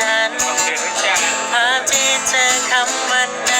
ฉันภาพที่เธอคำวันนั้น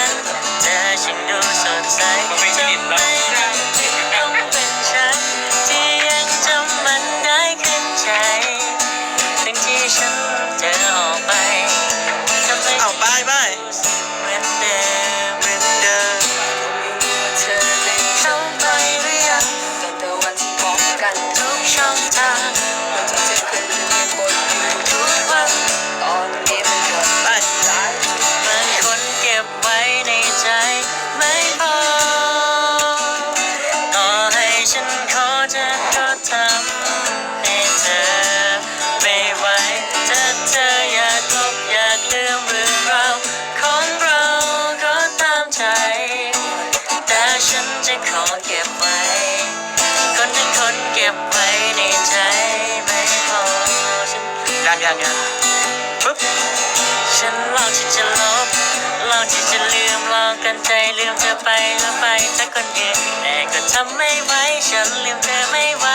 ที่จะลบลองที่จะลืมลองกันใจลืมเธอไปแล้วไปแต่คนอื่นแต่ก็ทำไม่ไหวฉันลืมเธอไม่ไหว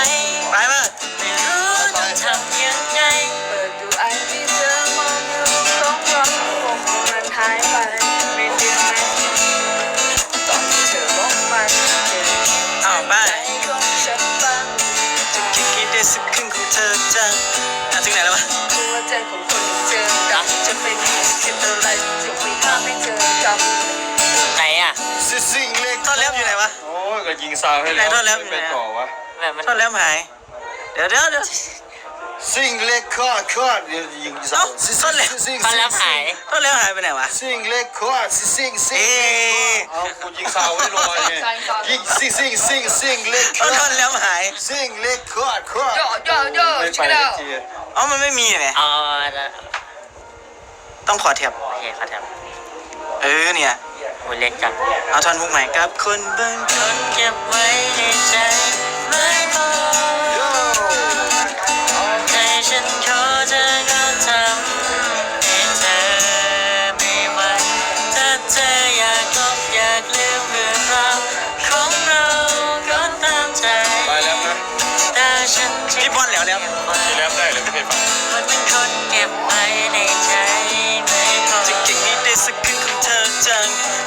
ซิซิงเล็กท่อนแล้วอยู่ไหนวะ โอ้ยก็ยิงซาวให้แล้วไหนโทษแล้วไม่เป็นต่อวะแบบมันท่อนแล้วหาย เดี๋ยวเดี๋ยวเดี๋ยวซิงเล็กคอดคอดเดี๋ยวยิงซาวเอ้าท่อนแล้วซิงเขาแล้วหายท่อนแล้วหายไปไหนวะซิงเล็กคอดซิงซิเอ๊งะเอากูยิงซาวไว้รอไงยิงซิงซิงซิงซิงเล็กคท่ออนท่อนดแล้วหายซิงเล็กคอดคอดโยโยโยไม่ไปชิคสักี้กทีอ๋อมันไม่มีไงอ๋อแล้วต้องขอแถบโอเคเขาทเออเนี่ยำโอ้ยเล็กจังเอาท่อนฮุกใหม่กับคนบางคคนนเก็บไว้ในใจไม่พอโย่ใจฉันขอเธอก็ทำให้เธอไม่ไหวถ้าเธออยากลบอยากลืมเรื่องราวของเราก็ตามใจไปแล้วนะแต่ฉันจะพี่บอลแล้วแล้วเก็บไว้แล้วได้เลยไม่เคยฟังคนเป็นคนเก็บไว้ในใจไม่พอจะเก่งนี้ได้สักครึ่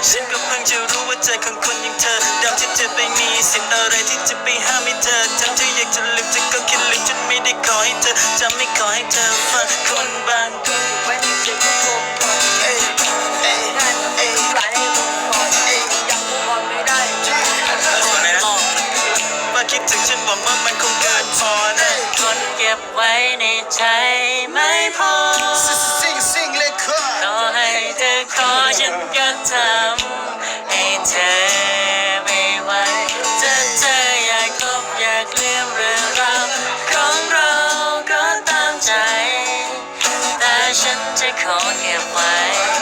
ฉันก็เพิ่งจะรู้ว่าใจของคนอย่างเธอดำที่จะไปมีสิทธิ์อะไรที่จะไปห้ามให้เธอทั้งที่อยากจะลืมเธอก็แค่ลืมฉันไม่ได้ขอให้เธอจะไม่ขอให้เธอฟังคนบางคนไว้ในใจก็พอยังมองไม่ได้อะไรนะว่าคิดถึงฉันบอกว่ามันคงเกินพอนะคนเก็บไว้ในใจไม่พอซิงซิงเล็กคอดต่อให้เธอขอฉันก็ ทำให้เธอไม่ไหวถ้าเธออยากลบอยากลืมเรื่องราวของเราก็ตามใจ แต่ฉันจะขอเก็บไว้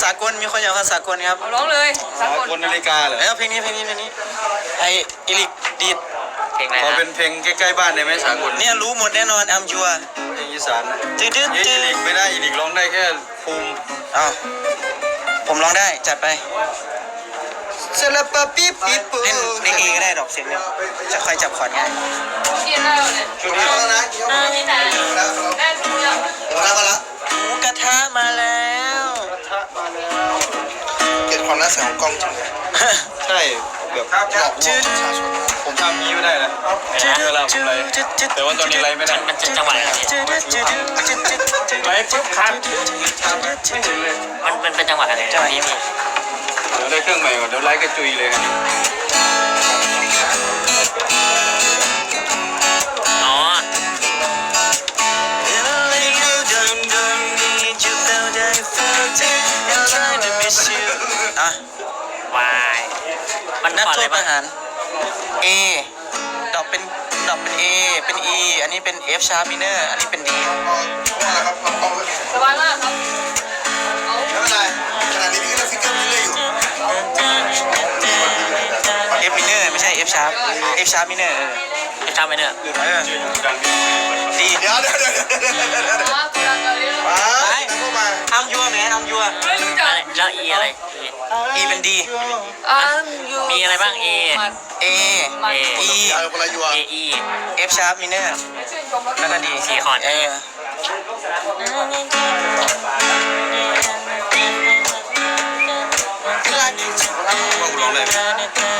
สากลมีคนอยากฟังสากลครับเอาร้องเลยสักคนคนนาฬิกาเหรอเอ้ยเพลงนี้เพลงนี้เพลงนี้ไออิลิกดีดเพลงอะไรขอนะเป็นเพลงใกล้ๆบ้านได้ไหมสากลเนี่ยรู้หมดแน่นอนอัมชัวเพลงอีสานนะตึ๊ดตึ๊ดเอ้ยตึ๊อีดลิกไม่ได้อีลิกร้องได้แค่ภูมิอ้าวผมร้องได้จัดไปเซลปะปีปีปูเล่นเล่นเองก็ได้ดอกเสียงเนี่ยจะค่อยจับคอร์ดง่ายกินแล้วเนี่ยชุดนี้แล้วนะอ่าที่ไหนแล้วแม่ดูยังแล้วมาแล้วหมูกระทะมาแล้วเก็บ ความน่าใสของกล้องจริงใช่แบบหลอกลวงประชาชนผมทำงี้ไม่ได้นะเวลาผมไลฟ์แต่ว่าตอนนี้ไลฟ์ไม่ได้มันจะจังหวะอะไรครับพี่ไลฟ์ปุ๊บคันมันมันเป็นจังหวะอะไรจังหวะนี้พี่เดี๋ยวได้เครื่องใหม่ก่อนเดี๋ยวไลฟ์กระจุยเลย อะวายมันนักก่อนโทเลษยปปะระหาร A ดอกเป็นดอกเป็น A เป็น E อันนี้เป็น F sharp minor อันนี้เป็น D นี่แหละครับลองกล้องเลยสบายมากครับเอาไม่เป็นไรขณะนี้พี่ก็ฟิกเกอร์เรื่อยๆอยู่ F minor ไม่ใช่ F sharp F sharp minor เออจำไปเนอะเออ D เดี๋ยวเดี๋ยวเดี๋ยวเดี๋ยวเดี๋ยวเดี๋ยวมาคุณรังกันเลยไปเข้ามาอัมยัวแมนอัมยัวไม่รู้จักอะไร แล้ว E อะไร E เป็น D อ่านอยู่มีอะไรบ้าง A A A E เอาคนละยัว A E F sharp minor ชื่นชมแล้วก็ D สี่คอร์ด เออว่ากูร้องได้ไหมมา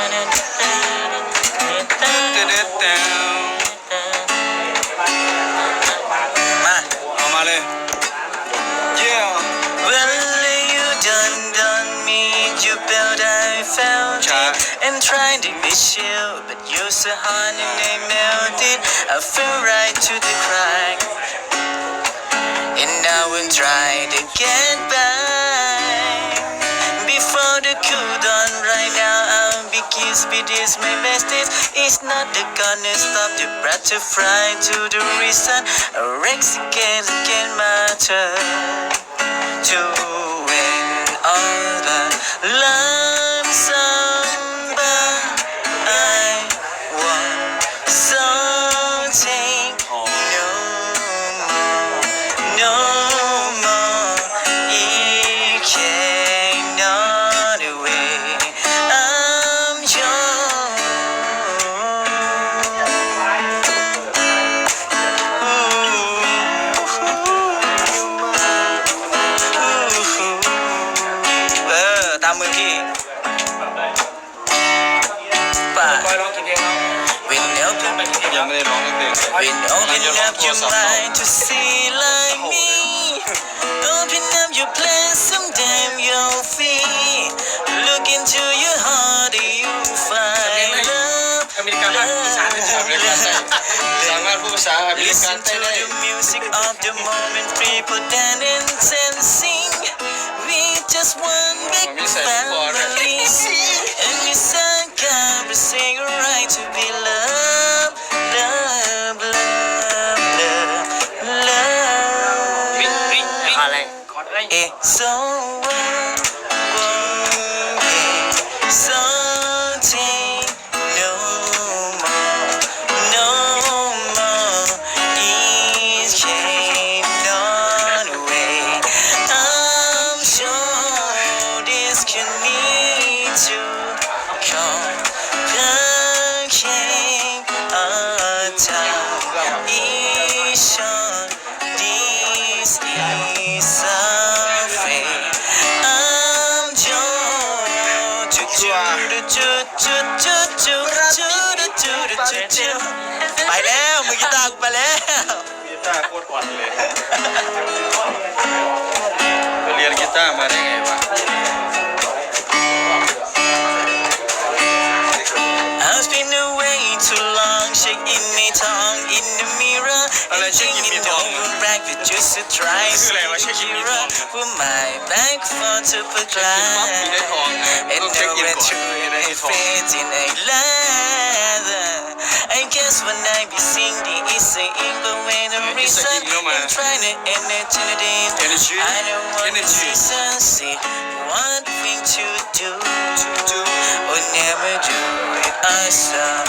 you, but you're so and they melted. I fell right to the crack, and I will try to get back before the cool done. Right now, I'll be kissed, but it's my bestest. It's not the gonna stop the breath to fly to the reason. A Rex again, turn to win all the lonesome ยังไม่ได้ร้องเพลง When open up your mind to see like me Open up your plans someday you'll feel Look into your heart and you'll find love อเมริกันภาคอีสานไม่ใช่อเมริกันใต้สามารถพูดภาษาอเมริกัน Listen ใต้ to ได้ the music of the moment people dance and sing We just one big Mami, sa for- family กีตาร์โคตรอ่อนเลยไปเรียนกีตาร์มาได้ไงวะ I've been away too long, shaking my tongue in the mirrorอะไร and เช็คอินมี thinking ทอง over back with just to try คืออะไรวะเช็คอินมีทอง Put my back for to put ปั๊บมีได้ทองไง And ต้องเช็ค now อิน we're ก่อน true มีได้ and ทอง fit in a that's when I be seeing the easy But when the reason I'm trying to energy Energy I don't wanna season See one thing to do To do Or never do it I saw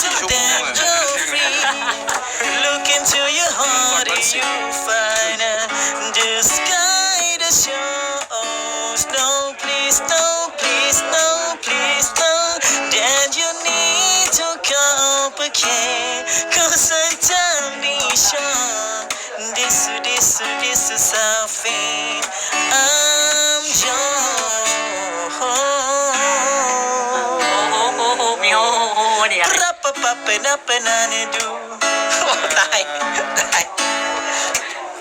your plans so that you're free. Look into your heart and รับปะปะเป็นนับเป็นนานี่ดูโอ้ตายตาย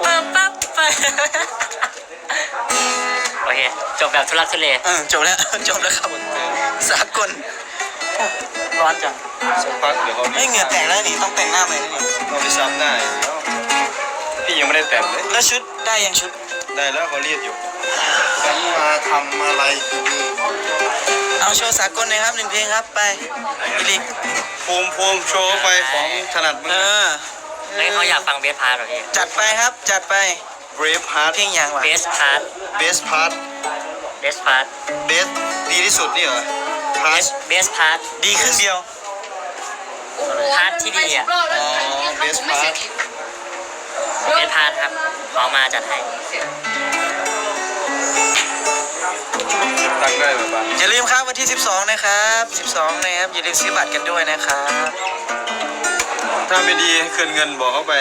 ปั๊บปั๊บปั๊บโอเค จบแบบทุลักทุเลเออจบแล้ว จบแล้วครับสากลร้อนจังสักพักเดี๋ยวเขาไม่เหงื่อแตกแล้วนี่ต้องแต่งหน้าใหม่แล้วนี่เราไปซ้ำหน้าอีกแล้วพี่ยังไม่ได้แต่งเลยแล้วชุดได้ยังชุด ได้แล้วเขาเรียกอยู่ฉันมาทำอะไรที่นี่ เอาโชว์สากลหน่อยครับหนึ่งเพลงครับไปอีลิกภูมิภูมิโชว์ไปของถนัดมึเองอเฮ้ยเขาอยากฟังเบสพาร์ทเหรอพี่จัดไปครับจัดไป Brave Heart เพลงอย่างวะเบสพาร์ท Best Part เบสพาร์ท Best ดีที่สุดนี่เหรอเบ Part สเบสพาร์ทดีครึ่งเดียว พาร์ทที่ดีอะ อ๋อ Best Part เบสพาร์ทครับขอมาจัดให้ ตั้งได้แบบว่าอย่าลืมครับวันที่ 12 นะครับ 12 นะครับ อย่าลืมซื้อบัตรกันด้วยนะครับ ถ้าไม่ดีคืนเงินบอกเขาไป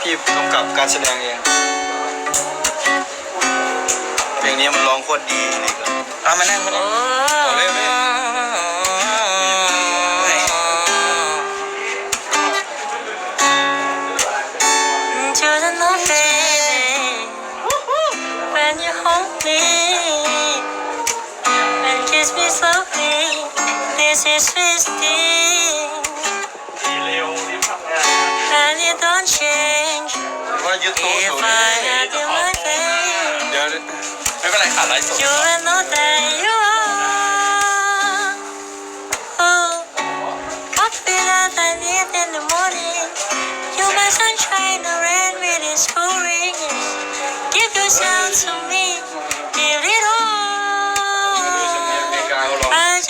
พี่กำกับการแสดงเอง เพลงนี้มันร้องโคตรดีเลยครับเอามานั่งมาโอ้นั่งต่อเลยไหม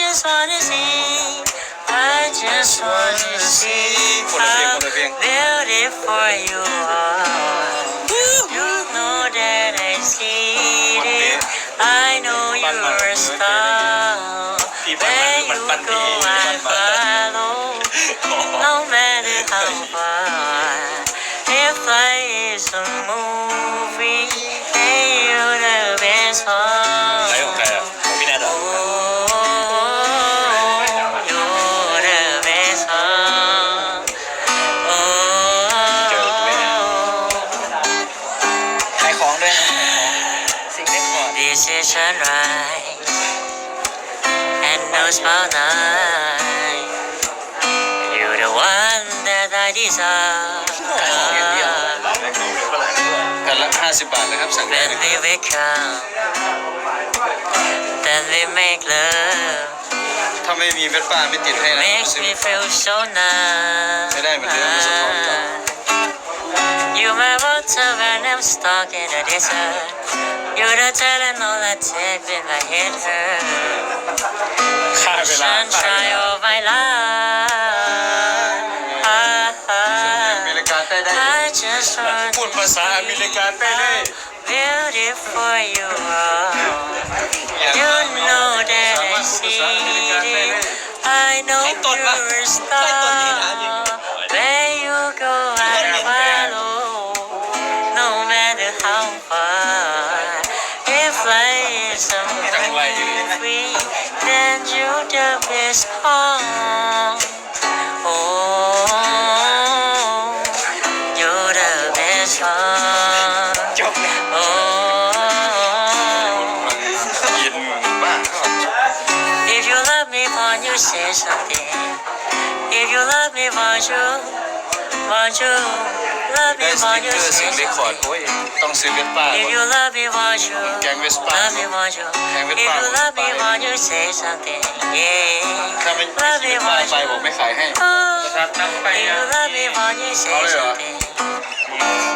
just wanna see. I just wanna see how beautiful you are. And no spotlight. You're the one that I desire. กันละ50 บาทนะครับสั่งได้ Then นะครับ we wake up, then we make love. ถ้าไม่มีเวสป้าไม่ติดให้นะ Makes ซื้อ me feel so nice. ไม่ได้เหมือนเดิมมันสะท้อนกลับ I'm stuck in the desert. You're the Tylenol I take when my head hurt. ค่าเวลา Sunshine of my life. อเมริกาใต้ได้ I just want พูดภาษาอเมริกาใต้ได้ beautiful far. If life is a movie, then you're the best part. Oh, you're the best one. จบแล้ว Oh. ยินบ้า If you love me, won't you say something? If you love me, won't you? Won't you? Love ได้ me, สติ๊ won't ก you เกอร์เสีย say งเรคคอร์ด something? โอ้ยต้องซื้อเวสป้า If you love me, won't you? แกงเวสป้า Love me, won't you? Kèm với If ba you của love me, ba. won't you say something? Yeah. ถ้าไม่ไม่ซื้อเวสป้าไปผมไม่ขายให้ Oh. If you love me, won't you say Có rồi ạ. something?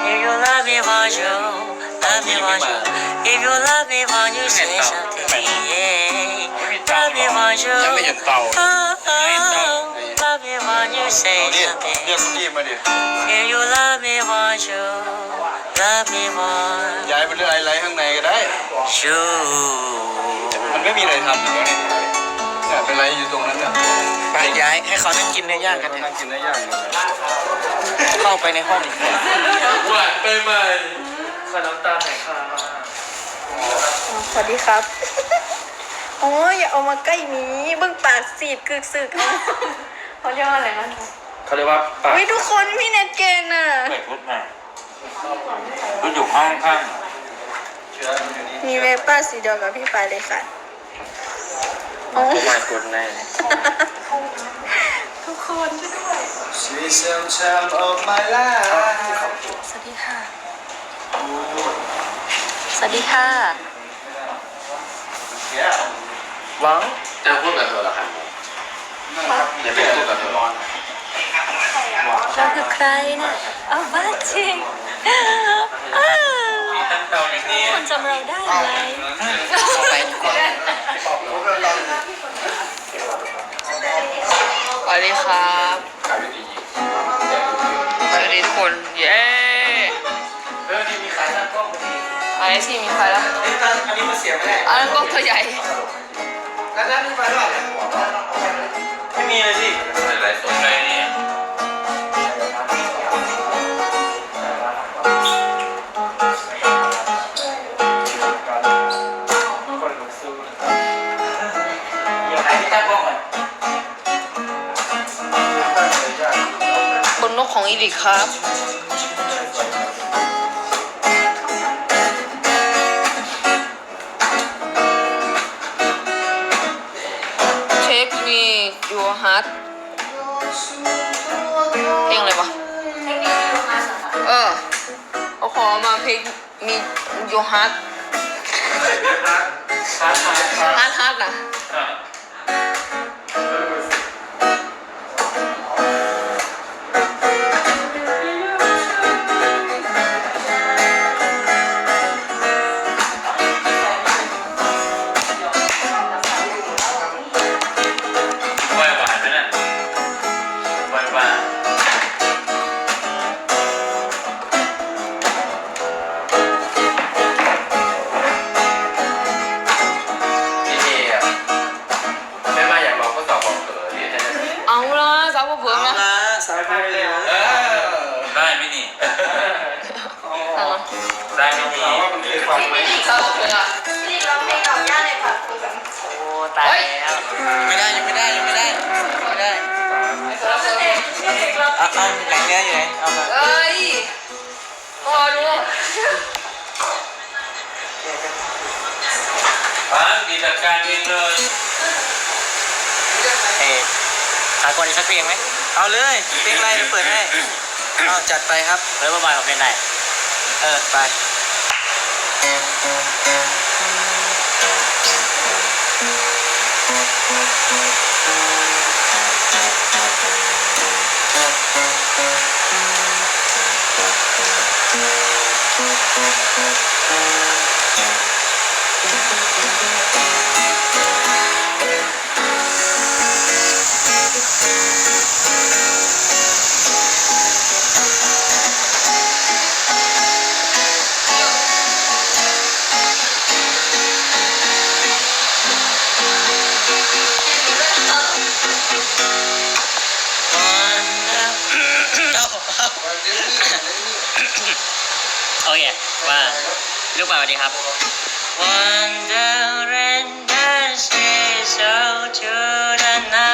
If you love me, won't you? Love me, won't you? If you love me, won't you say something? Yeah. want you ยังไม่เห็นเตา Oh, oh, Say เอาดิ something เรียกคุณดีมาดิ If you love me want you love me more ย้ายไปเรื่องอะไรข้างในก็ได้ you มันไม่มีอะไรทำอยู่แล้วนี่เนี่ยเป็นไรอยู่ตรงนั้นเนี่ยไปย้ายให้เขานั่งกินเนื้อย่างกันเถนั่อะงกินได้ยากอยู่เลยเข้าไปในห้องอีกหวานไปไหมสวัสดีครับ โอ้ยอย่าเอามาใกล้นี้เบื้องปากสีดกึกสึกเอา เขาเรียกว่าอะไรนะเขาเรียกว่าปากวิทุกคนพี่เน็ตเกนอะเปิดพุทธมาพุทธอยู่ห้องข้างเชื้อมันอยู่นี่มีเวป้าสีเดียวกับพี่ปายเลยค่ะโอ้มากดแน่ทุกคนช่วยด้วย She said time of my life สวัสดีค่ะ สวัสดีค่ะวังจะพูดกับเธอเหรอครับ อย่าไปพูดกับเธอเราคือใครน่ะเอาบ้าจริงอ้าวคนจำเราได้ไหมไปดีกว่าสวัสดีครับสวัสดีทุกคนเย้เออนี่มีใครตั้งกล้องพอดีไอ้ที่มีใครแล้วนี่ตั้งอันนี้มันเสียไม่ได้อันนั้นกล้องตัวใหญ่แล้วนั่นมีไฟหรอ ไม่มีเลยสิอะไรสนใจนี่อย่าให้พี่ตั้งกล้องก่อนบนนกของอีดิครับ your heart เพลงอะไรวะเออเขาขอมาเพลงมี your heart ฮา ฟังดีจัดการเองเลยเอ๊ะหาคนอีกสักเพลงไหมเอาเลยเพลงอะไรเดี๋ยวเปิดให้เอาจัดไปครับเฮ้ยบอยผมเล่นได้เออไป โอเคว่าลูกมาสวัสดีครับ Wondering the stay so to the night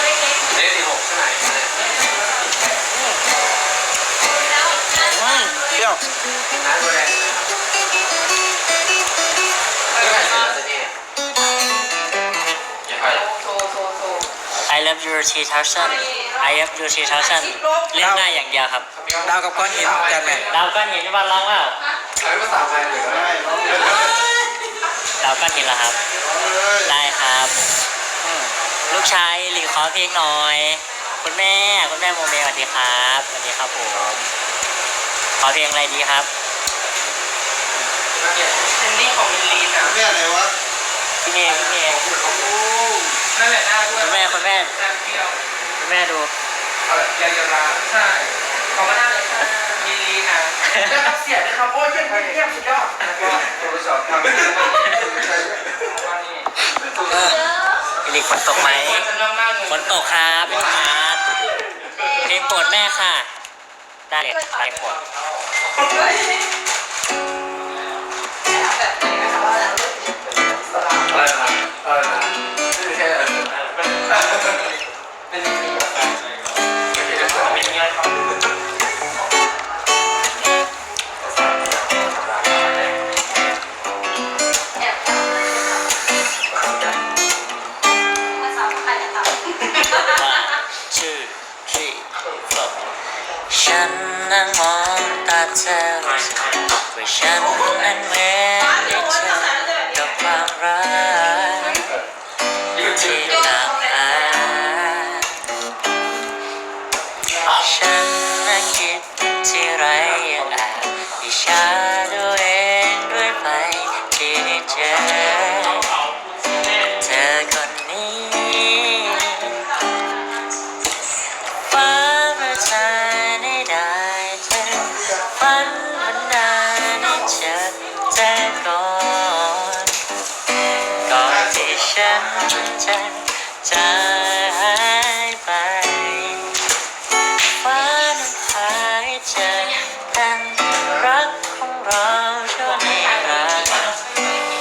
ตัวเล็กๆแล้วอืมเปรี้ยวโซโซโซ I love you 3000 I love you 3000เล่นหน้าอย่างเดียวครับดาวกับก้อนหินจัดแม่ดาวก้อนหินที่บ้านร้องเปล่าดาวก้อนหินเหรอครับ ได้ครับอืม ลูกชายหลีขอเพลงหน่อย คุณแม่คุณแม่โมเมสวัสดีครับสวัสดีครับผม ขอเพลงอะไรดีครับเทนนี่ของมิลลีนะแม่ไหนวะพี่เมย์พี่เมย์นั่นแหละหน้าด้วยคุณแม่คุณแม่หน้าเปรี้ยวคุณแม่ดูยายาลาใช่ของหน้าเลยค่ะมิลลีนะได้รับเสียงนะครับโอ้ยเยี่ยมเยี่ยมสุดยอดแล้วก็โทรศัพท์ทำนี่เออ พี่หลีฝนตกไหมฝนตกครับพี่ครับเพลงโปรดแม่ค่ะ ได้เลยเพลงโปรดอะไรนะอะไรนะไม่ใช่อะไรเป็นางมองตาเธอรู้สึกว่าฉันนั้นเหมือนได้เจอ